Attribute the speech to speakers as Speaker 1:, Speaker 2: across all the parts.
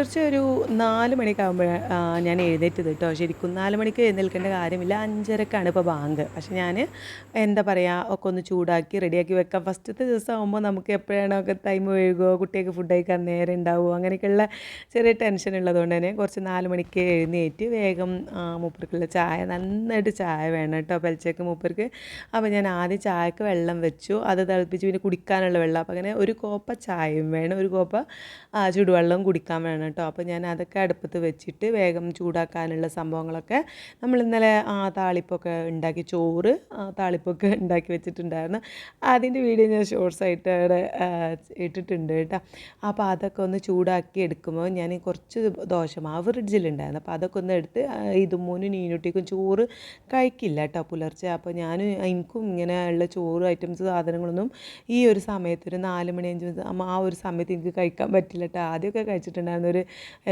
Speaker 1: പുലർച്ചെ ഒരു നാല് മണിയൊക്കെ ആകുമ്പോഴാണ് ഞാൻ എഴുന്നേറ്റത് കേട്ടോ. ശരിക്കും നാല് മണിക്ക് എഴുന്നേൽക്കേണ്ട കാര്യമില്ല. അഞ്ചരക്കാണ് ഇപ്പോൾ ബാങ്ക്. പക്ഷെ ഞാൻ എന്താ പറയുക ഒക്കെ ഒന്ന് ചൂടാക്കി റെഡിയാക്കി വെക്കാം. ഫസ്റ്റത്തെ ദിവസം ആകുമ്പോൾ നമുക്ക് എപ്പോഴാണോ ഒക്കെ ടൈം ഒഴുകുമോ കുട്ടിയൊക്കെ ഫുഡ് കഴിക്കാൻ നേരം ഉണ്ടാവുമോ അങ്ങനെയൊക്കെയുള്ള ചെറിയ ടെൻഷൻ ഉള്ളതുകൊണ്ട് തന്നെ കുറച്ച് നാല് മണിക്ക് എഴുന്നേറ്റ് വേഗം മൂപ്പർക്കുള്ള ചായ നന്നായിട്ട് ചായ വേണം കേട്ടോ. പലിച്ചേക്ക് മൂപ്പർക്ക്. അപ്പോൾ ഞാൻ ആദ്യം ചായക്ക് വെള്ളം വെച്ചു. അത് തിളപ്പിച്ച് പിന്നെ കുടിക്കാനുള്ള വെള്ളം. അപ്പോൾ അങ്ങനെ ഒരു കോപ്പ ചായയും വേണം ഒരു കോപ്പ ചൂടുവെള്ളവും കുടിക്കാൻ വേണം കേട്ടോ. അപ്പോൾ ഞാൻ അതൊക്കെ അടുപ്പത്ത് വെച്ചിട്ട് വേഗം ചൂടാക്കാനുള്ള സംഭവങ്ങളൊക്കെ നമ്മൾ ഇന്നലെ ആ താളിപ്പൊക്കെ ഉണ്ടാക്കി ചോറ് താളിപ്പൊക്കെ ഉണ്ടാക്കി വെച്ചിട്ടുണ്ടായിരുന്നു. അതിന്റെ വീഡിയോ ഞാൻ ഷോർട്സ് ആയിട്ട് അവിടെ ഇട്ടിട്ടുണ്ട് കേട്ടോ. അപ്പോൾ അതൊക്കെ ഒന്ന് ചൂടാക്കി എടുക്കുമ്പോൾ ഞാൻ കുറച്ച് ദോശമാവ് ഫ്രിഡ്ജിലുണ്ടായിരുന്നു. അപ്പോൾ അതൊക്കെ ഒന്ന് എടുത്ത് ഇതുമൂന്നും നീനുട്ടിക്കും ചോറ് കഴിക്കില്ല കേട്ടോ പുലർച്ചെ. അപ്പോൾ ഞാൻ എനിക്കും ഇങ്ങനെ ഉള്ള ചോറ് ഐറ്റംസ് സാധനങ്ങളൊന്നും ഈ ഒരു സമയത്ത് ഒരു നാല് മണി അഞ്ച് ആ ഒരു സമയത്ത് എനിക്ക് കഴിക്കാൻ പറ്റില്ല കേട്ടോ. ആദ്യമൊക്കെ കഴിച്ചിട്ടുണ്ടായിരുന്നു ഒരു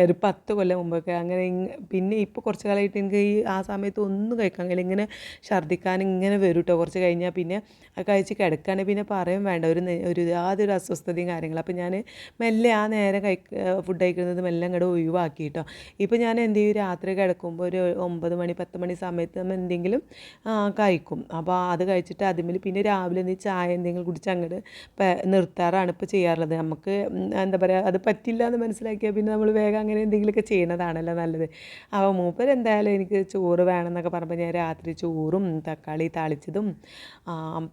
Speaker 1: ഒരു പത്ത് കൊല്ലം മുമ്പൊക്കെ അങ്ങനെ പിന്നെ ഇപ്പോൾ കുറച്ച് കാലമായിട്ട് എനിക്ക് ഈ ആ സമയത്ത് ഒന്നും കഴിക്കാൻ കഴിയില്ല. ഇങ്ങനെ ഛർദ്ദിക്കാൻ ഇങ്ങനെ വരും കേട്ടോ കുറച്ച് കഴിഞ്ഞാൽ പിന്നെ കഴിച്ച് കിടക്കുകയാണെങ്കിൽ പിന്നെ പറയും വേണ്ട. ഒരു ഒരു യാതൊരു അസ്വസ്ഥതയും കാര്യങ്ങളും. അപ്പോൾ ഞാൻ മെല്ലെ ആ നേരം കഴി ഫുഡ് കഴിക്കുന്നത് മെല്ലെ അങ്ങോട്ട് ഒഴിവാക്കി കേട്ടോ ഇപ്പോൾ ഞാൻ എന്ത് ചെയ്യും? രാത്രി കിടക്കുമ്പോൾ ഒരു ഒമ്പത് മണി പത്ത് മണി സമയത്ത് നമ്മൾ എന്തെങ്കിലും കഴിക്കും. അപ്പോൾ അത് കഴിച്ചിട്ട് അതിമിൽ പിന്നെ രാവിലെ എന്തെങ്കിലും ചായ എന്തെങ്കിലും കുടിച്ച് അങ്ങോട്ട് നിർത്താറാണ് ഇപ്പോൾ ചെയ്യാറുള്ളത്. നമുക്ക് എന്താ പറയുക അത് പറ്റില്ല എന്ന് മനസ്സിലാക്കിയാൽ പിന്നെ നമ്മൾ വേഗം അങ്ങനെ എന്തെങ്കിലുമൊക്കെ ചെയ്യണതാണല്ലോ നല്ലത്. അപ്പോൾ മൂപ്പർ എന്തായാലും എനിക്ക് ചോറ് വേണമെന്നൊക്കെ പറഞ്ഞപ്പോൾ ഞാൻ രാത്രി ചോറും തക്കാളി താളിച്ചതും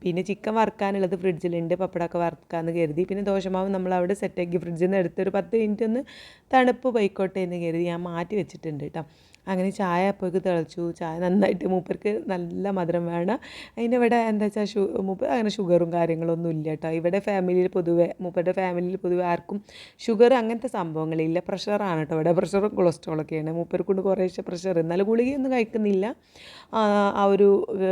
Speaker 1: പിന്നെ ചിക്കൻ വറുക്കാനുള്ളത് ഫ്രിഡ്ജിലുണ്ട് പപ്പടമൊക്കെ വറുക്കാമെന്ന് കരുതി. പിന്നെ ദോശമാവ് നമ്മൾ അവിടെ സെറ്റാക്കി ഫ്രിഡ്ജിൽ നിന്ന് എടുത്തൊരു പത്ത് മിനിറ്റ് ഒന്ന് തണുപ്പ് പോയിക്കോട്ടെ എന്ന് കരുതി ഞാൻ മാറ്റി വെച്ചിട്ടുണ്ട് കേട്ടോ അങ്ങനെ ചായ അപ്പോഴേക്ക് തിളച്ചു. ചായ നന്നായിട്ട് മൂപ്പർക്ക് നല്ല മധുരം വേണം. അതിന്റെ ഇവിടെ എന്താ വെച്ചാൽ ഷു മൂപ്പർ അങ്ങനെ ഷുഗറും കാര്യങ്ങളൊന്നും ഇല്ല കേട്ടോ ഇവിടെ ഫാമിലിയിൽ പൊതുവെ മൂപ്പരുടെ ഫാമിലിയിൽ പൊതുവെ ആർക്കും ഷുഗർ അങ്ങനത്തെ സംഭവങ്ങളില്ല. പ്രഷറാണ് കേട്ടോ ഇവിടെ പ്രഷറും കൊളസ്ട്രോളൊക്കെയാണ് മൂപ്പർക്കൊണ്ട് കുറേശ്ശെ പ്രഷർ എന്നാലും ഗുളികയൊന്നും കഴിക്കുന്നില്ല. ആ ഒരു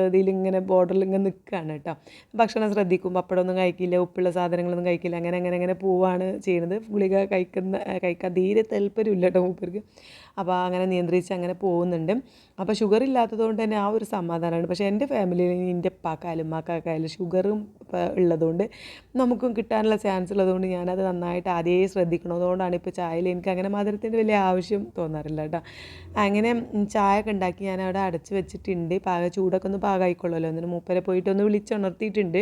Speaker 1: ഇതിലിങ്ങനെ ബോർഡറിൽ ഇങ്ങനെ നിൽക്കുകയാണ് കേട്ടോ ഭക്ഷണം ശ്രദ്ധിക്കും പപ്പടമൊന്നും കഴിക്കില്ല. ഉപ്പുള്ള സാധനങ്ങളൊന്നും കഴിക്കില്ല. അങ്ങനെ അങ്ങനെ അങ്ങനെ പോവാണ് ചെയ്യുന്നത് ഗുളിക കഴിക്കുന്ന കഴിക്കാൻ തീരെ താല്പര്യമില്ല കേട്ടോ മൂപ്പർക്ക്. അപ്പോൾ അങ്ങനെ നിയന്ത്രിച്ച് അങ്ങനെ പോകുന്നുണ്ട്. അപ്പോൾ ഷുഗർ ഇല്ലാത്തതുകൊണ്ട് തന്നെ ആ ഒരു സമാധാനമാണ്. പക്ഷേ എന്റെ ഫാമിലിയിൽ എന്റെ ഉപ്പാക്കായാലും ഉമ്മാക്കായാലും ഷുഗറും ഉള്ളതുകൊണ്ട് നമുക്കും കിട്ടാനുള്ള ചാൻസ് ഉള്ളതുകൊണ്ട് ഞാനത് നന്നായിട്ട് അതേ ശ്രദ്ധിക്കണതുകൊണ്ടാണ് ഇപ്പോൾ ചായയിൽ എനിക്ക് അങ്ങനെ മധുരത്തിന്റെ വലിയ ആവശ്യം തോന്നാറില്ല കേട്ടോ. അങ്ങനെ ചായ ഒക്കെ ഉണ്ടാക്കി ഞാൻ അവിടെ അടച്ച് വെച്ചിട്ടുണ്ട്. പാക ചൂടൊക്കെ ഒന്ന് പാകമായിക്കൊള്ളുമല്ലോ എന്നിട്ട് മൂപ്പരെ പോയിട്ട് ഒന്ന് വിളിച്ചുണർത്തിയിട്ടുണ്ട്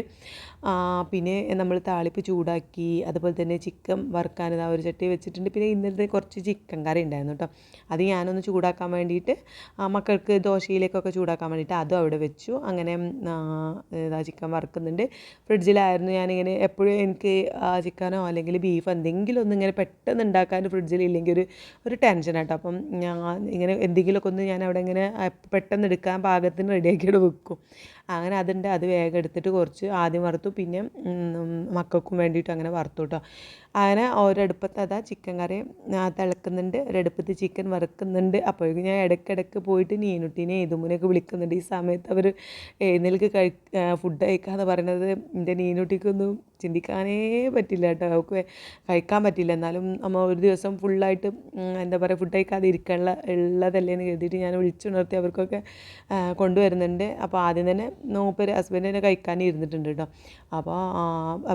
Speaker 1: പിന്നെ നമ്മൾ താളിപ്പ് ചൂടാക്കി അതുപോലെ തന്നെ ചിക്കൻ വറുക്കാൻ ആ ഒരു ചട്ടി വെച്ചിട്ടുണ്ട്. പിന്നെ ഇന്നലത്തെ കുറച്ച് ചിക്കൻ കറി ഉണ്ടായിരുന്നു കേട്ടോ. അത് ഞാനൊന്ന് ചൂടാക്കാൻ വേണ്ടിയിട്ട് മക്കൾക്ക് ദോശയിലേക്കൊക്കെ ചൂടാക്കാൻ വേണ്ടിയിട്ട് അതും അവിടെ വെച്ചു. അങ്ങനെ ഇതാ ചിക്കൻ വറുക്കുന്നുണ്ട്. ഫ്രിഡ്ജിലായിരുന്നു ഞാനിങ്ങനെ എപ്പോഴും എനിക്ക് ചിക്കനോ അല്ലെങ്കിൽ ബീഫ് എന്തെങ്കിലും ഒന്ന് ഇങ്ങനെ പെട്ടെന്ന് ഉണ്ടാക്കാൻ ഫ്രിഡ്ജിൽ ഇല്ലെങ്കിൽ ഒരു ഒരു ടെൻഷൻ കേട്ടോ അപ്പം ഞാൻ ഇങ്ങനെ എന്തെങ്കിലുമൊക്കെ ഒന്ന് ഞാൻ അവിടെ ഇങ്ങനെ പെട്ടെന്ന് എടുക്കാൻ പാകത്തിന് റെഡിയാക്കിയിട്ട് വെക്കും. അങ്ങനെ അതുണ്ട്. അത് വേഗം എടുത്തിട്ട് കുറച്ച് ആദ്യം വറുത്തു. പിന്നെ മക്കൾക്കും വേണ്ടിയിട്ട് അങ്ങനെ വറുത്തു കേട്ടോ. അങ്ങനെ ഒരടുപ്പത്ത് അതാ ചിക്കൻ കറി. തിളക്കുന്നുണ്ട് ഒരടുപ്പത്ത് ചിക്കൻ വറുക്കുന്നുണ്ട്. അപ്പോഴേക്കും ഞാൻ ഇടയ്ക്കിടയ്ക്ക് പോയിട്ട് നീനുട്ടീനെ ഏതുമുനൊക്കെ വിളിക്കുന്നുണ്ട്. ഈ സമയത്ത് അവർ എഴുന്നേൽക്ക് കഴി ഫുഡ് കഴിക്കാമെന്ന് പറയുന്നത് എന്റെ നീനുട്ടിക്കൊന്നും ചിന്തിക്കാനേ പറ്റില്ല കേട്ടോ. അവൾക്ക് കഴിക്കാൻ പറ്റില്ല. എന്നാലും നമ്മൾ ഒരു ദിവസം ഫുള്ളായിട്ട് എന്താ പറയുക ഫുഡ് കഴിക്കാതെ ഇരിക്കാനുള്ള ഉള്ളതല്ലേ എന്ന് കരുതിയിട്ട് ഞാൻ വിളിച്ചുണർത്തി അവർക്കൊക്കെ കൊണ്ടുവരുന്നുണ്ട്. അപ്പോൾ ആദ്യം തന്നെ മൂപ്പര് തന്നെ കഴിക്കാൻ ഇരുന്നിട്ടുണ്ട് കേട്ടോ. അപ്പോൾ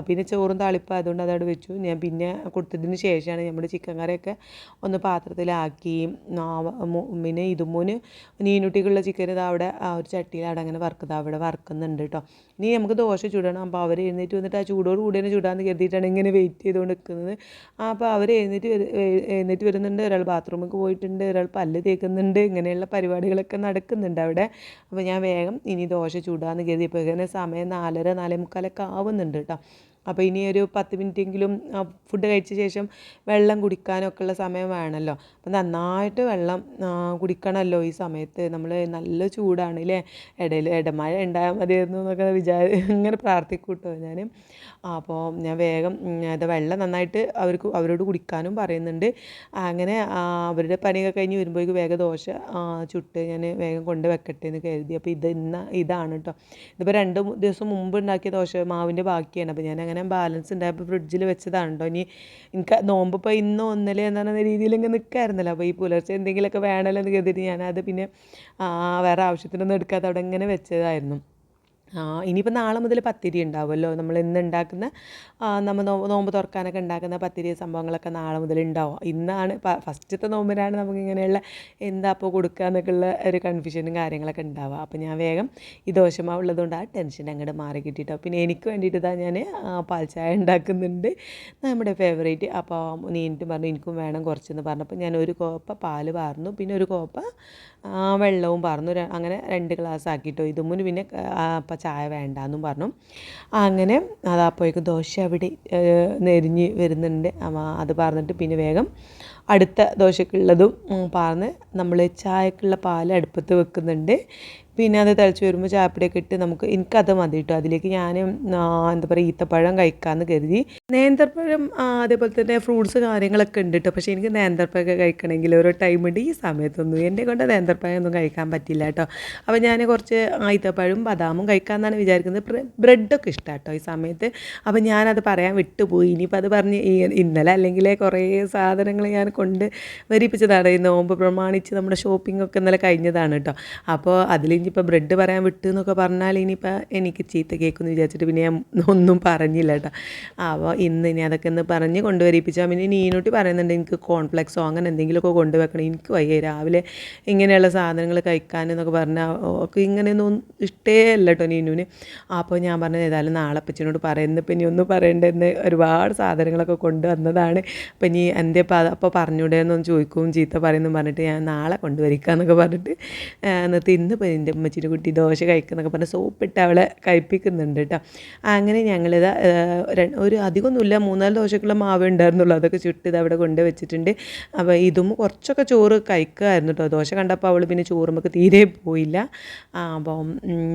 Speaker 1: പിന്നെ ചോറും താളിപ്പം അതുകൊണ്ട് അതവിടെ വെച്ചു. ഞാൻ പിന്നെ കൊടുത്തതിന് ശേഷമാണ് നമ്മുടെ ചിക്കൻ കറിയൊക്കെ ഒന്ന് പാത്രത്തിലാക്കി. പിന്നെ ഇതുമൂന്ന് നീനുട്ടിക്കുള്ള ചിക്കൻ ഇത് അവിടെ ആ ഒരു ചട്ടിയിൽ അവിടെ അങ്ങനെ വറുക്കുന്നത് അവിടെ വറുക്കുന്നുണ്ട് കേട്ടോ. ഇനി നമുക്ക് ദോശ ചൂടണം. അപ്പോൾ അവർ എഴുന്നേറ്റ് വന്നിട്ട് ആ ചൂടോട് കൂടി തന്നെ ചൂടാന്ന് കരുതിയിട്ടാണ് ഇങ്ങനെ വെയിറ്റ് ചെയ്തുകൊണ്ട് നിൽക്കുന്നത് അപ്പോൾ അവർ എഴുന്നേറ്റ് എഴുന്നേറ്റ് വരുന്നുണ്ട്. ഒരാൾ ബാത്റൂമിൽ പോയിട്ടുണ്ട്. ഒരാൾ പല്ല് തേക്കുന്നുണ്ട്. ഇങ്ങനെയുള്ള പരിപാടികളൊക്കെ നടക്കുന്നുണ്ട് അവിടെ. അപ്പോൾ ഞാൻ വേഗം ഇനി ദോശ ചൂടാന്ന് കരുതി. ഇപ്പോൾ ഇങ്ങനെ സമയം നാലര നാലേ മുക്കാലൊക്കെ ആവുന്നുണ്ട് കേട്ടോ അപ്പോൾ ഇനി ഒരു പത്ത് മിനിറ്റെങ്കിലും ഫുഡ് കഴിച്ച ശേഷം വെള്ളം കുടിക്കാനൊക്കെ ഉള്ള സമയം വേണമല്ലോ അപ്പം നന്നായിട്ട് വെള്ളം കുടിക്കണമല്ലോ ഈ സമയത്ത്. നമ്മൾ നല്ല ചൂടാണ് അല്ലേ ഇടയിൽ ഇടമഴ ഉണ്ടായാൽ മതിയായിരുന്നു എന്നൊക്കെ വിചാരി ഇങ്ങനെ പ്രാർത്ഥിക്കൂട്ടോ ഞാൻ അപ്പോൾ ഞാൻ വേഗം അത് വെള്ളം നന്നായിട്ട് അവർക്ക് അവരോട് കുടിക്കാനും പറയുന്നുണ്ട്. അങ്ങനെ അവരുടെ പണിയൊക്കെ കഴിഞ്ഞ് വരുമ്പോഴേക്ക് വേഗം ദോശ ചുട്ട് ഞാൻ വേഗം കൊണ്ട് വെക്കട്ടെ എന്ന് കരുതി. അപ്പോൾ ഇത് ഇന്ന ഇതാണ് കേട്ടോ ഇതിപ്പോൾ രണ്ട് ദിവസം മുമ്പ് ഉണ്ടാക്കിയ ദോശ മാവിന്റെ ബാക്കിയാണ്. അപ്പോൾ ഞാൻ അങ്ങനെ ബാലൻസ് ഉണ്ടായപ്പോൾ ഫ്രിഡ്ജിൽ വെച്ചതാണ് കേട്ടോ ഇനി എനിക്ക് നോമ്പ് ഇപ്പോൾ ഇന്നോ ഒന്നലെ എന്ന രീതിയിൽ ഇങ്ങനെ നിൽക്കായിരുന്നല്ലോ അപ്പോൾ ഈ പുലർച്ചെ എന്തെങ്കിലുമൊക്കെ വേണമല്ലോ എന്ന് കരുതിയിട്ട് ഞാനത് പിന്നെ വേറെ ആവശ്യത്തിനൊന്നും എടുക്കാതെ അവിടെ ഇങ്ങനെ വെച്ചതായിരുന്നു. ഇനിയിപ്പോൾ നാളെ മുതൽ പത്തിരി ഉണ്ടാവുമല്ലോ നമ്മൾ ഇന്ന് ഉണ്ടാക്കുന്ന നമ്മൾ നോമ്പ് തുറക്കാനൊക്കെ ഉണ്ടാക്കുന്ന പത്തിരി സംഭവങ്ങളൊക്കെ നാളെ മുതൽ ഉണ്ടാവും ഇന്നാണ് ഫസ്റ്റത്തെ നോമ്പിനാണ് നമുക്ക് ഇങ്ങനെയുള്ള എന്താ അപ്പോൾ കൊടുക്കുക എന്നൊക്കെയുള്ള ഒരു കൺഫ്യൂഷനും കാര്യങ്ങളൊക്കെ ഉണ്ടാവുക അപ്പോൾ ഞാൻ വേഗം ഈ ദോശമാവ് ഉള്ളതുകൊണ്ട് ആ ടെൻഷൻ അങ്ങോട്ട് മാറി കിട്ടിയിട്ടോ പിന്നെ എനിക്ക് വേണ്ടിയിട്ട് ഇതാ ഞാൻ പാൽ ചായ ഉണ്ടാക്കുന്നുണ്ട് നമ്മുടെ ഫേവറേറ്റ് അപ്പോൾ നീനിട്ട് പറഞ്ഞു എനിക്കും വേണം കുറച്ചെന്ന് പറഞ്ഞപ്പോൾ ഞാൻ ഒരു കോപ്പ പാൽ പാർന്നു. പിന്നെ ഒരു കോപ്പ വെള്ളവും പാർന്നു. അങ്ങനെ രണ്ട് ഗ്ലാസ് ആക്കിയിട്ടോ ഇതുമുന്ന് പിന്നെ ചായ വേണ്ടാന്നും പറഞ്ഞു. അങ്ങനെ അതാപ്പോഴേക്ക് ദോശ അവിടെ നെരിഞ്ഞ് വരുന്നുണ്ട്. അത് പറഞ്ഞിട്ട് പിന്നെ വേഗം അടുത്ത ദോശക്കുള്ളതും പാർന്ന് നമ്മൾ ചായക്കുള്ള പാൽ അടുപ്പത്ത് വെക്കുന്നുണ്ട്. പിന്നെ അത് തിളച്ച് വരുമ്പോൾ ചായപ്പൊടിയൊക്കെ ഇട്ട് നമുക്ക് എനിക്കത് മതി കേട്ടോ അതിലേക്ക് ഞാൻ എന്താ പറയുക ഈത്തപ്പഴം കഴിക്കാമെന്ന് കരുതി. നേന്ത്രപ്പഴം അതേപോലെ തന്നെ ഫ്രൂട്ട്സ് കാര്യങ്ങളൊക്കെ ഉണ്ട് കേട്ടോ പക്ഷേ എനിക്ക് നേന്ത്രപ്പഴമൊക്കെ കഴിക്കണമെങ്കിൽ ഓരോ ടൈം ഉണ്ട് ഈ സമയത്തൊന്നും എന്റെ കൊണ്ട് നേന്ത്രപ്പഴം ഒന്നും കഴിക്കാൻ പറ്റില്ല കേട്ടോ അപ്പോൾ ഞാൻ കുറച്ച് ഈത്തപ്പഴവും ബദാമും കഴിക്കാമെന്നാണ് വിചാരിക്കുന്നത്. ബ്ര- ബ്രെഡൊക്കെ ഇഷ്ടമാണ് കേട്ടോ ഈ സമയത്ത്. അപ്പോൾ ഞാനത് പറയാൻ വിട്ടുപോയി. ഇനിയിപ്പോൾ അത് പറഞ്ഞ് ഇന്നലെ അല്ലെങ്കിൽ കുറേ സാധനങ്ങൾ ഞാൻ കൊണ്ട് വരിപ്പിച്ചതാണ്. ഈ നോമ്പ് പ്രമാണിച്ച് നമ്മുടെ ഷോപ്പിംഗ് ഒക്കെ ഇന്നലെ കഴിഞ്ഞതാണ് കേട്ടോ. അപ്പോൾ അതിൽ ഇനിയിപ്പോൾ ബ്രെഡ് പറയാൻ വിട്ടു എന്നൊക്കെ പറഞ്ഞാൽ ഇനിയിപ്പോൾ എനിക്ക് ചീത്ത കേൾക്കുമെന്ന് വിചാരിച്ചിട്ട് പിന്നെ ഞാൻ ഒന്നും പറഞ്ഞില്ല കേട്ടോ. അപ്പോൾ ഇന്ന് ഇനി അതൊക്കെ ഒന്ന് പറഞ്ഞ് കൊണ്ടുവരിപ്പിച്ചാൽ പിന്നെ നീനൂട്ടി പറയുന്നുണ്ട് എനിക്ക് കോൺഫ്ലെക്സോ അങ്ങനെ എന്തെങ്കിലുമൊക്കെ കൊണ്ടുവെക്കണം. എനിക്ക് വയ്യ. രാവിലെ ഇങ്ങനെയുള്ള സാധനങ്ങൾ കഴിക്കാൻ എന്നൊക്കെ പറഞ്ഞാൽ ഒക്കെ ഇങ്ങനെയൊന്നും ഇഷ്ടേ അല്ല കേട്ടോ നീനുവിന്. അപ്പോൾ ഞാൻ പറഞ്ഞത് ഏതായാലും നാളെ അപ്പച്ചനോട് പറയുന്നത് ഇപ്പം ഇനി ഒന്നും പറയണ്ടെന്ന് ഒരുപാട് സാധനങ്ങളൊക്കെ കൊണ്ടുവന്നതാണ്. അപ്പം ഇനി എന്റെ അപ്പോൾ പറഞ്ഞൂടെ എന്നൊന്ന് ചോദിക്കും ചീത്ത പറയുന്നു പറഞ്ഞിട്ട് ഞാൻ നാളെ കൊണ്ടുവരിക്കാന്നൊക്കെ പറഞ്ഞിട്ട് എന്നിട്ട് ഇന്ന് എന്റെ അമ്മച്ചിന്റെ കുട്ടി ദോശ കഴിക്കുന്നൊക്കെ പറഞ്ഞ് സോപ്പിട്ട് അവളെ കഴിപ്പിക്കുന്നുണ്ട് കേട്ടോ അങ്ങനെ ഞങ്ങളിത് ഒരു അധികമൊന്നുമില്ല മൂന്നാൽ ദോശക്കുള്ള മാവ് ഉണ്ടായിരുന്നുള്ളൂ അതൊക്കെ ചുട്ടിത് അവിടെ കൊണ്ട് വെച്ചിട്ടുണ്ട് അപ്പോൾ ഇതും കുറച്ചൊക്കെ ചോറ് കഴിക്കുമായിരുന്നു കേട്ടോ ദോശ കണ്ടപ്പോൾ അവൾ പിന്നെ ചോറുമ്പൊക്കെ തീരെ പോയില്ല. അപ്പം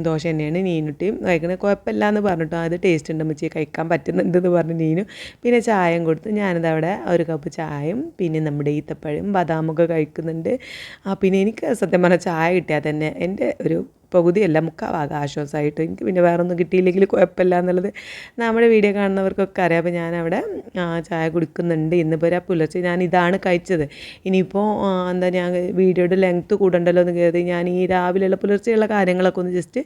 Speaker 1: ദോശ തന്നെയാണ് നീനുട്ടിയും കഴിക്കണത്. കുഴപ്പമില്ല എന്ന് പറഞ്ഞിട്ടോ അത് ടേസ്റ്റ് ഉണ്ട് അമ്മച്ചി കഴിക്കാൻ പറ്റുന്നുണ്ട് എന്ന് പറഞ്ഞു നീനു പിന്നെ ചായയും കൊടുത്ത് ഞാനിത് അവിടെ ഒരു കപ്പ് ചായയും പിന്നെ നമ്മുടെ ഈത്തപ്പഴം ബദാമൊക്കെ കഴിക്കുന്നുണ്ട്. ആ പിന്നെ എനിക്ക് സത്യം പറഞ്ഞാൽ ചായ കിട്ടിയാൽ തന്നെ എന്റെ ഒരു പകുതിയല്ല മുക്കാവാകെ ആശ്വാസമായിട്ട് എനിക്ക് പിന്നെ വേറൊന്നും കിട്ടിയില്ലെങ്കിൽ കുഴപ്പമില്ല എന്നുള്ളത് നമ്മുടെ വീഡിയോ കാണുന്നവർക്കൊക്കെ അറിയാം. അപ്പോൾ ഞാനവിടെ ചായ കുടിക്കുന്നുണ്ട്. ഇന്നിപ്പോൾ ഒരു പുലർച്ചെ ഞാൻ ഇതാണ് കഴിച്ചത്. ഇനിയിപ്പോൾ എന്താ ഞാൻ വീഡിയോയുടെ ലെങ്ത്ത് കൂടണ്ടല്ലോ എന്ന് കരുതി ഞാൻ ഈ രാവിലെയുള്ള പുലർച്ചെയുള്ള കാര്യങ്ങളൊക്കെ ഒന്ന് ജസ്റ്റ്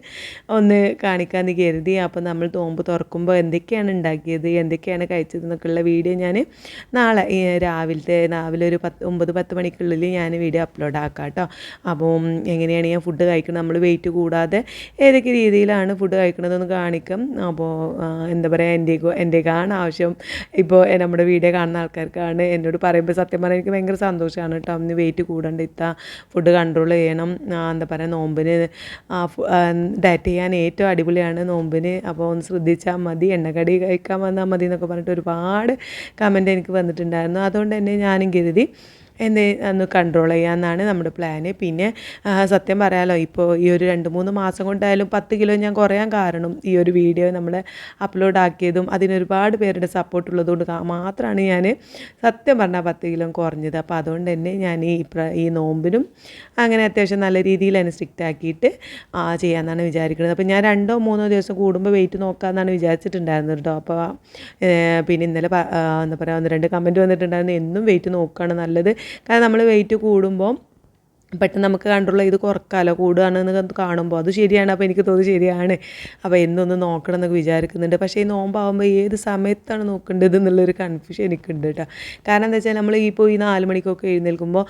Speaker 1: ഒന്ന് കാണിക്കാമെന്ന് കരുതി. അപ്പോൾ നമ്മൾ തോമ്പ് തുറക്കുമ്പോൾ എന്തൊക്കെയാണ് ഉണ്ടാക്കിയത് എന്തൊക്കെയാണ് കഴിച്ചത് എന്നൊക്കെയുള്ള വീഡിയോ ഞാൻ നാളെ രാവിലത്തെ രാവിലെ ഒരു പത്ത് ഒമ്പത് പത്ത് മണിക്കുള്ളിൽ ഞാൻ വീഡിയോ അപ്ലോഡ് ആക്കാം കേട്ടോ. അപ്പോൾ എങ്ങനെയാണ് ഞാൻ ഫുഡ് കഴിക്കുന്നത്? നമ്മൾ വെയിറ്റ് കൂടാതെ ഏതൊക്കെ രീതിയിലാണ് ഫുഡ് കഴിക്കണതെന്ന് കാണിക്കും. അപ്പോൾ എന്താ പറയുക എന്റെ എന്റെക്കാണ് ആവശ്യം. ഇപ്പോൾ നമ്മുടെ വീഡിയോ കാണുന്ന ആൾക്കാർക്കാണ് എന്നോട് പറയുമ്പോൾ സത്യം പറഞ്ഞാൽ എനിക്ക് ഭയങ്കര സന്തോഷമാണ് കേട്ടോ അന്ന് വെയിറ്റ് കൂടണ്ട ഇത്ത ഫുഡ് കൺട്രോൾ ചെയ്യണം. എന്താ പറയുക നോമ്പിന് ഡയറ്റ് ചെയ്യാൻ ഏറ്റവും അടിപൊളിയാണ് നോമ്പിന്. അപ്പോൾ ഒന്ന് ശ്രദ്ധിച്ചാൽ മതി. എണ്ണക്കടി കഴിക്കാൻ വന്നാൽ മതി എന്നൊക്കെ പറഞ്ഞിട്ട് ഒരുപാട് കമന്റ് എനിക്ക് വന്നിട്ടുണ്ടായിരുന്നു. അതുകൊണ്ട് തന്നെ ഞാനും കരുതി എന്നെ ഒന്ന് കൺട്രോൾ ചെയ്യാമെന്നാണ് നമ്മുടെ പ്ലാന് പിന്നെ സത്യം പറയാലോ ഇപ്പോൾ ഈ ഒരു രണ്ട് മൂന്ന് മാസം കൊണ്ടായാലും പത്ത് കിലോ ഞാൻ കുറയാൻ കാരണം ഈ ഒരു വീഡിയോ നമ്മൾ അപ്ലോഡ് ആക്കിയതും അതിനൊരുപാട് പേരുടെ സപ്പോർട്ട് ഉള്ളതുകൊണ്ട് മാത്രമാണ് ഞാൻ സത്യം പറഞ്ഞാൽ പത്ത് കിലോ കുറഞ്ഞത്. അപ്പോൾ അതുകൊണ്ട് തന്നെ ഞാൻ ഈ ഈ നോമ്പിനും അങ്ങനെ അത്യാവശ്യം നല്ല രീതിയിൽ തന്നെ സ്ട്രിക്റ്റ് ആക്കിയിട്ട് ചെയ്യാമെന്നാണ് വിചാരിക്കുന്നത്. അപ്പോൾ ഞാൻ രണ്ടോ മൂന്നോ ദിവസം കൂടുമ്പോൾ വെയിറ്റ് നോക്കാമെന്നാണ് വിചാരിച്ചിട്ടുണ്ടായിരുന്നത് കേട്ടോ. അപ്പോൾ പിന്നെ ഇന്നലെ എന്താ പറയുക ഒന്ന് രണ്ട് കമന്റ് വന്നിട്ടുണ്ടായിരുന്നു. എന്നും വെയിറ്റ് നോക്കുകയാണ് നല്ലത്. കാരണം നമ്മൾ വെയിറ്റ് കൂടുമ്പോൾ പെട്ടെന്ന് നമുക്ക് കണ്ടുള്ള ഇത് കുറക്കാലോ കൂടുകയാണെന്ന് കാണുമ്പോൾ അത് ശരിയാണ്. അപ്പോൾ എനിക്ക് തോന്നുന്നു ശരിയാണ്. അപ്പോൾ എന്നൊന്ന് നോക്കണം എന്നൊക്കെ വിചാരിക്കുന്നുണ്ട്. പക്ഷേ ഈ നോമ്പാകുമ്പോൾ ഏത് സമയത്താണ് നോക്കേണ്ടത് എന്നുള്ളൊരു കൺഫ്യൂഷൻ എനിക്കുണ്ട് കേട്ടോ. കാരണം എന്താ വെച്ചാൽ നമ്മൾ ഇപ്പോൾ ഈ നാല് മണിക്കൊക്കെ എഴുന്നേൽക്കുമ്പോൾ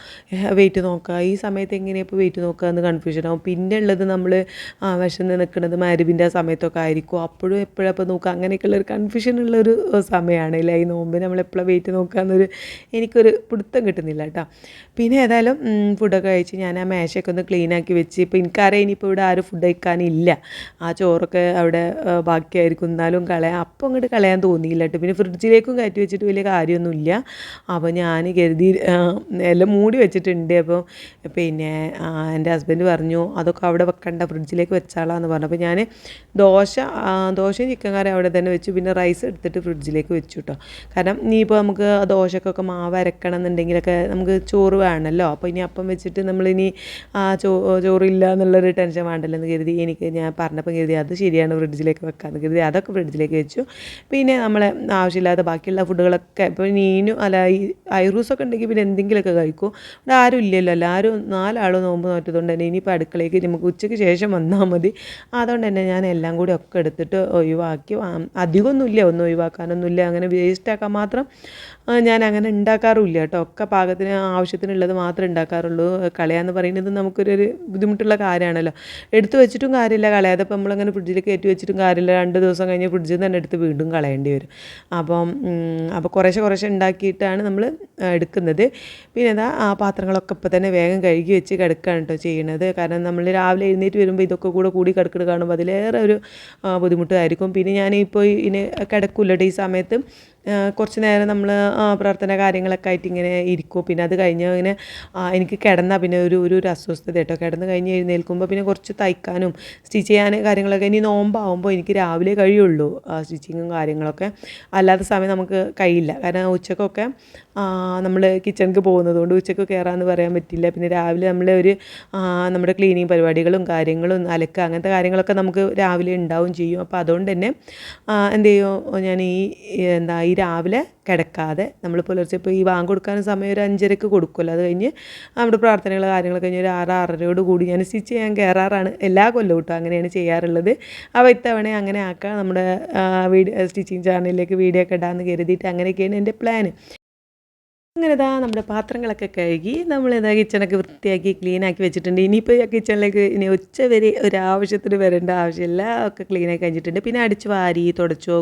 Speaker 1: വെയിറ്റ് നോക്കുക. ഈ സമയത്ത് എങ്ങനെയാണ് ഇപ്പോൾ വെയിറ്റ് നോക്കുക എന്ന് കൺഫ്യൂഷൻ ആവും. പിന്നെ ഉള്ളത് നമ്മൾ ആ വിശന്ന് നിൽക്കുന്നത് മരുവിന്റെ ആ സമയത്തൊക്കെ ആയിരിക്കും. അപ്പോഴും എപ്പോഴും അപ്പോൾ നോക്കുക. അങ്ങനെയൊക്കെയുള്ള ഒരു കൺഫ്യൂഷൻ ഉള്ളൊരു സമയമാണ് ഇല്ല ഈ നോമ്പ് നമ്മൾ എപ്പോഴും വെയിറ്റ് നോക്കുക എന്നൊരു എനിക്കൊരു പിടുത്തം കിട്ടുന്നില്ല കേട്ടോ. പിന്നെ ഏതായാലും ഫുഡൊക്കെ കഴിച്ച് ഞാൻ ആ മേശയൊക്കെ ഒന്ന് ക്ലീൻ ആക്കി വെച്ച്. ഇപ്പോൾ എനിക്കറിയാം ഇനിയിപ്പോൾ ഇവിടെ ആരും ഫുഡ് കഴിക്കാനില്ല. ആ ചോറൊക്കെ അവിടെ ബാക്കിയായിരിക്കും. എന്നാലും കളയാം അപ്പം അങ്ങോട്ട് കളയാൻ തോന്നിയില്ല കേട്ടോ. പിന്നെ ഫ്രിഡ്ജിലേക്കും കയറ്റി വെച്ചിട്ട് വലിയ കാര്യമൊന്നുമില്ല. അപ്പോൾ ഞാൻ കരുതി എല്ലാം മൂടി വെച്ചിട്ടുണ്ട്. അപ്പോൾ പിന്നെ എന്റെ ഹസ്ബൻഡ് പറഞ്ഞു അതൊക്കെ അവിടെ വെക്കണ്ട. ഫ്രിഡ്ജിലേക്ക് വെച്ചാളാന്ന് പറഞ്ഞു. അപ്പോൾ ഞാൻ ദോശ ദോശയും ചിക്കൻ കറി അവിടെ തന്നെ വെച്ചു. പിന്നെ റൈസ് എടുത്തിട്ട് ഫ്രിഡ്ജിലേക്ക് വെച്ചു കേട്ടോ കാരണം ഇനിയിപ്പോൾ നമുക്ക് ദോശക്കൊക്കെ മാവ് അരക്കണം എന്നുണ്ടെങ്കിലൊക്കെ നമുക്ക് ചോറ് വേണമല്ലോ. അപ്പോൾ ഇനി അപ്പം വെച്ചിട്ട് നമ്മളിനി ആ ചോ ചോറില്ല എന്നുള്ളൊരു ടെൻഷൻ വേണ്ടല്ലോ എന്ന് കരുതി എനിക്ക് ഞാൻ പറഞ്ഞപ്പം കരുതി അത് ശരിയാണ് ഫ്രിഡ്ജിലേക്ക് വെക്കാമെന്ന് കരുതി അതൊക്കെ ഫ്രിഡ്ജിലേക്ക് വെച്ചു. പിന്നെ നമ്മളെ ആവശ്യമില്ലാത്ത ബാക്കിയുള്ള ഫുഡുകളൊക്കെ ഇപ്പോൾ നീനും അല്ല ഈ ഐറൂസൊക്കെ ഉണ്ടെങ്കിൽ പിന്നെ എന്തെങ്കിലുമൊക്കെ കഴിക്കും. ഇവിടെ ആരും ഇല്ലല്ലോ. എല്ലാവരും നാലാളും നോമ്പ് നോറ്റതുകൊണ്ട് തന്നെ ഇനിയിപ്പോൾ അടുക്കളയ്ക്ക് നമുക്ക് ഉച്ചയ്ക്ക് ശേഷം വന്നാൽ മതി. അതുകൊണ്ട് തന്നെ ഞാൻ എല്ലാം കൂടി ഒക്കെ എടുത്തിട്ട് ഒഴിവാക്കി. അധികമൊന്നുമില്ല ഒന്നും ഒഴിവാക്കാനൊന്നുമില്ല. അങ്ങനെ വേസ്റ്റ് ആക്കാൻ മാത്രം ഞാൻ അങ്ങനെ ഉണ്ടാക്കാറുമില്ല കേട്ടോ. ഒക്കെ പാകത്തിന് ആവശ്യത്തിനുള്ളത് മാത്രമേ ഉണ്ടാക്കാറുള്ളൂ. കളയാന്ന് പറയുന്നത് നമുക്കൊരു ബുദ്ധിമുട്ടുള്ള കാര്യമാണല്ലോ. എടുത്തു വെച്ചിട്ടും കാര്യമില്ല. കളയാതെ ഇപ്പം നമ്മളങ്ങനെ ഫ്രിഡ്ജിൽ കയറ്റി വെച്ചിട്ടും കാര്യമില്ല. രണ്ട് ദിവസം കഴിഞ്ഞ് ഫ്രിഡ്ജിൽ തന്നെ എടുത്ത് വീണ്ടും കളയേണ്ടി വരും. അപ്പം അപ്പോൾ കുറേശ്ശെ കുറേശ്ശെ ഉണ്ടാക്കിയിട്ടാണ് നമ്മൾ എടുക്കുന്നത്. പിന്നെ ഇതാ ആ പാത്രങ്ങളൊക്കെ ഇപ്പം തന്നെ വേഗം കഴുകി വെച്ച് കിടക്കുകയാണ് കേട്ടോ ചെയ്യണത്. കാരണം നമ്മൾ രാവിലെ എഴുന്നേറ്റ് വരുമ്പോൾ ഇതൊക്കെ കൂടെ കൂടി കിടക്കുന്നത് കാണുമ്പോൾ അതിലേറെ ഒരു ബുദ്ധിമുട്ടായിരിക്കും. പിന്നെ ഞാനിപ്പോൾ ഇനി കിടക്കില്ലട്ടോ ഈ സമയത്ത്. കുറച്ച് നേരം നമ്മൾ പ്രാർത്ഥന കാര്യങ്ങളൊക്കെ ആയിട്ട് ഇങ്ങനെ ഇരിക്കും പിന്നെ അത് കഴിഞ്ഞ് ഇങ്ങനെ എനിക്ക് കിടന്നാൽ പിന്നെ ഒരു ഒരു ഒരു അസ്വസ്ഥത കേട്ടോ. കിടന്ന് കഴിഞ്ഞ് എഴുന്നേൽക്കുമ്പോൾ പിന്നെ കുറച്ച് തയ്ക്കാനും സ്റ്റിച്ച് ചെയ്യാൻ കാര്യങ്ങളൊക്കെ ഇനി നോമ്പാവുമ്പോൾ എനിക്ക് രാവിലെ കഴിയുള്ളൂ സ്റ്റിച്ചിങ്ങും കാര്യങ്ങളൊക്കെ. അല്ലാത്ത സമയം നമുക്ക് കഴിയില്ല. കാരണം ഉച്ചക്കൊക്കെ നമ്മൾ കിച്ചണിക്ക് പോകുന്നത് കൊണ്ട് ഉച്ചയ്ക്ക് കയറാമെന്ന് പറയാൻ പറ്റില്ല. പിന്നെ രാവിലെ നമ്മൾ ഒരു നമ്മുടെ ക്ലീനിങ് പരിപാടികളും കാര്യങ്ങളും അലക്കുക അങ്ങനത്തെ കാര്യങ്ങളൊക്കെ നമുക്ക് രാവിലെ ഉണ്ടാവും ചെയ്യും. അപ്പോൾ അതുകൊണ്ട് തന്നെ എന്ത് ചെയ്യും? ഞാൻ ഈ എന്താ ഈ രാവിലെ കിടക്കാതെ നമ്മൾ പുലർച്ചെ ഇപ്പോൾ ഈ വാങ്ങ് കൊടുക്കാൻ സമയം ഒരു അഞ്ചരക്ക് കൊടുക്കുമല്ലോ അത് കഴിഞ്ഞ് നമ്മുടെ പ്രാർത്ഥനകൾ കാര്യങ്ങൾ കഴിഞ്ഞ് ഒരു ആറ് ആറരയോട് കൂടി ഞാൻ സ്റ്റിച്ച് ചെയ്യാൻ കയറാറാണ്. എല്ലാ കൊല്ലവും കേട്ടോ അങ്ങനെയാണ് ചെയ്യാറുള്ളത്. അപ്പോൾ ഇത്തവണ അങ്ങനെ ആക്കാം. നമ്മുടെ വീഡിയോ സ്റ്റിച്ചിങ് ചാനലിലേക്ക് വീഡിയോ ഒക്കെ ഇടാമെന്ന് കരുതിയിട്ട് അങ്ങനെയൊക്കെയാണ് എന്റെ പ്ലാൻ അങ്ങനെ ഇതാ നമ്മുടെ പാത്രങ്ങളൊക്കെ കഴുകി നമ്മൾ നമ്മളിതാ കിച്ചണൊക്കെ വൃത്തിയാക്കി ക്ലീനാക്കി വെച്ചിട്ടുണ്ട്. ഇനിയിപ്പോൾ കിച്ചണിലേക്ക് ഇനി ഉച്ച വരെ ഒരു ആവശ്യത്തിന് വരേണ്ട ആവശ്യമില്ല. ഒക്കെ ക്ലീനാക്കി കഴിഞ്ഞിട്ടുണ്ട്. പിന്നെ അടിച്ച് വാരി തുടച്ചോ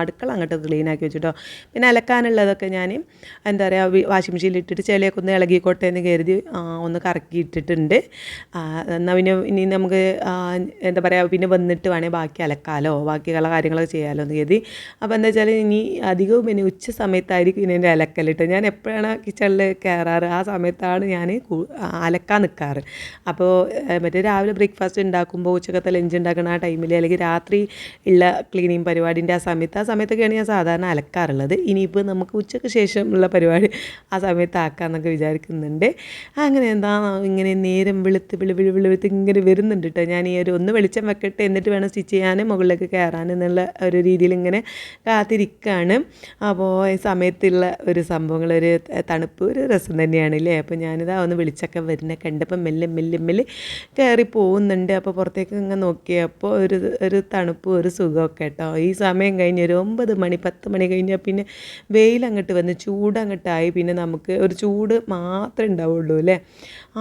Speaker 1: അടുക്കള അങ്ങോട്ട് ക്ലീനാക്കി വെച്ചിട്ടോ. പിന്നെ അലക്കാനുള്ളതൊക്കെ ഞാൻ എന്താ പറയുക വാഷിംഗ് മെഷീനിൽ ഇട്ടിട്ട് ചിലയൊക്കെ ഒന്ന് ഇളകിക്കോട്ടെ എന്ന് കരുതി ഒന്ന് കറക്കി ഇട്ടിട്ടുണ്ട്. എന്നാൽ പിന്നെ ഇനി നമുക്ക് എന്താ പറയുക പിന്നെ വന്നിട്ട് വേണേൽ ബാക്കി അലക്കാലോ ബാക്കിയുള്ള കാര്യങ്ങളൊക്കെ ചെയ്യാലോ എന്ന് കരുതി. അപ്പോൾ എന്താ വെച്ചാൽ ഇനി അധികവും പിന്നെ ഉച്ച സമയത്തായിരിക്കും ഇനി എന്റെ അലക്കലിട്ട് ഞാൻ എപ്പോഴാണ് കിച്ചണിൽ കയറാറ്. ആ സമയത്താണ് ഞാൻ അലക്കാൻ നിൽക്കാറ് അപ്പോൾ മറ്റേ രാവിലെ ബ്രേക്ക്ഫാസ്റ്റ് ഉണ്ടാക്കുമ്പോൾ ഉച്ചക്കത്തെ ലഞ്ച് ഉണ്ടാക്കുന്ന ആ ടൈമിൽ അല്ലെങ്കിൽ രാത്രി ഉള്ള ക്ലീനിങ് പരിപാടിന്റെ ആ സമയത്ത് ആ സമയത്തൊക്കെയാണ് ഞാൻ സാധാരണ അലക്കാറുള്ളത്. ഇനിയിപ്പോൾ നമുക്ക് ഉച്ചയ്ക്ക് ശേഷമുള്ള പരിപാടി ആ സമയത്ത് ആക്കാമെന്നൊക്കെ വിചാരിക്കുന്നുണ്ട്. അങ്ങനെ എന്താ ഇങ്ങനെ നേരം വെളുത്ത് വിളി വിളി വെളുത്ത് ഇങ്ങനെ വരുന്നുണ്ട് കേട്ടോ ഞാൻ ഈ ഒരു ഒന്ന് വെളിച്ചം വെക്കട്ടെ എന്നിട്ട് വേണം സ്റ്റിച്ച് ചെയ്യാൻ മുകളിലേക്ക് കയറാൻ എന്നുള്ള ഒരു രീതിയിൽ ഇങ്ങനെ കാത്തിരിക്കുകയാണ് അപ്പോൾ സമയത്തുള്ള ഒരു സംഭവങ്ങൾ ഒരു തണുപ്പ് ഒരു രസം തന്നെയാണ് അല്ലേ അപ്പോൾ ഞാനിതാ ഒന്ന് വിളിച്ചൊക്കെ വരുന്ന കണ്ടപ്പോൾ മെല്ലെ മെല്ലെ മെല്ലെ കയറി പോകുന്നുണ്ട് അപ്പോൾ പുറത്തേക്ക് ഇങ്ങനെ നോക്കിയപ്പോൾ ഒരു ഒരു തണുപ്പ് ഒരു സുഖമൊക്കെ കേട്ടോ ഈ സമയം കഴിഞ്ഞ് ഒരു ഒമ്പത് മണി പത്ത് മണി കഴിഞ്ഞാൽ പിന്നെ വെയിൽ അങ്ങോട്ട് വന്ന് ചൂട് അങ്ങോട്ടായി പിന്നെ നമുക്ക് ഒരു ചൂട് മാത്രമേ ഉണ്ടാവുള്ളൂ അല്ലേ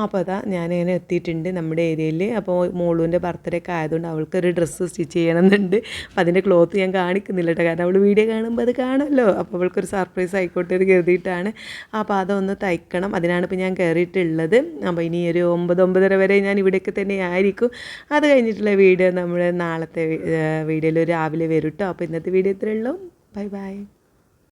Speaker 1: അപ്പോൾ അതാ ഞാനിങ്ങനെ എത്തിയിട്ടുണ്ട് നമ്മുടെ ഏരിയയിൽ. അപ്പോൾ മോളുവിന്റെ ബർത്ത്ഡേ ഒക്കെ ആയതുകൊണ്ട് അവൾക്കൊരു ഡ്രസ്സ് സ്റ്റിച്ച് ചെയ്യണമെന്നുണ്ട്. അപ്പോൾ അതിന്റെ ക്ലോത്ത് ഞാൻ കാണിക്കുന്നില്ല കേട്ടോ. കാരണം അവൾ വീഡിയോ കാണുമ്പോൾ അത് കാണുമല്ലോ. അപ്പോൾ അവൾക്കൊരു സർപ്രൈസ് ആയിക്കോട്ടെ എന്ന് കരുതിയിട്ടാണ്. അപ്പോൾ അതൊന്ന് തയ്ക്കണം. അതിനാണ് ഇപ്പോൾ ഞാൻ കയറിയിട്ടുള്ളത്. അപ്പോൾ ഇനി ഒരു ഒമ്പത് ഒമ്പതര വരെ ഞാൻ ഇവിടെയൊക്കെ തന്നെ ആയിരിക്കും. അത് കഴിഞ്ഞിട്ടുള്ള വീഡിയോ നമ്മൾ നാളത്തെ വീഡിയോയിൽ രാവിലെ വരും കേട്ടോ. അപ്പോൾ ഇന്നത്തെ വീഡിയോ ഇത്രയേ ഉള്ളൂ. Bye bye.